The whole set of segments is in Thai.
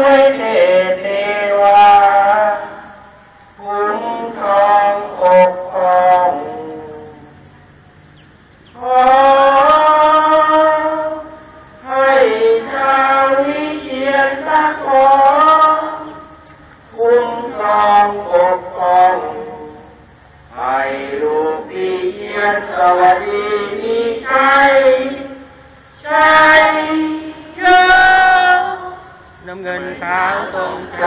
วยเทเทวาคุ้มครองปกครองขอให้ชาววิเชียรตะขอคุ้มครองปกครองให้ลูกวิเชียรสวัสดีมีชัยชัยเยอะ น้ำเงินขาวตรงใจ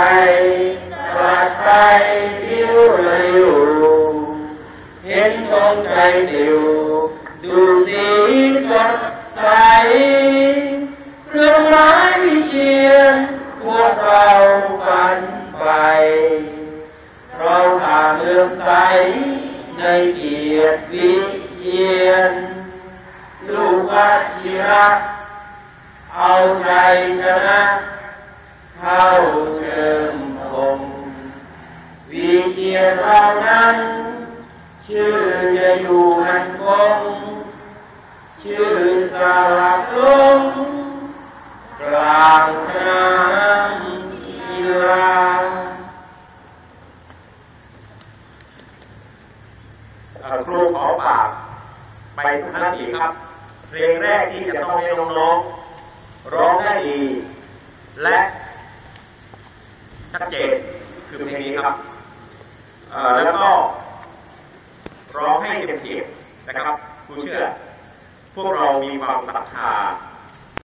สวัสใจผิวเลยอยู่เห็นตรงใจเดียวดูสีสดใสเครื่องไม้วิเชียนพวกเราฝันไปเราทาเลื่อมใสในเกียรติวิเชียนลูกวัชิระเอาใจชนะ เข้าเชิมองวิเชียรเรานั้น ชื่อจะอยู่มันคง ชื่อสลักลงกลางสนามกีฬาครูขอฝากไปทุกหน้าที่ครับ เพลงแรกที่จะต้องให้น้องๆร้องได้ดีและ ชัดเจนคือเพลงนี้ครับเอ่อแล้วก็ร้องให้เต็มเสียงนะครับครูเชื่อ พวกเรามีความศรัทธา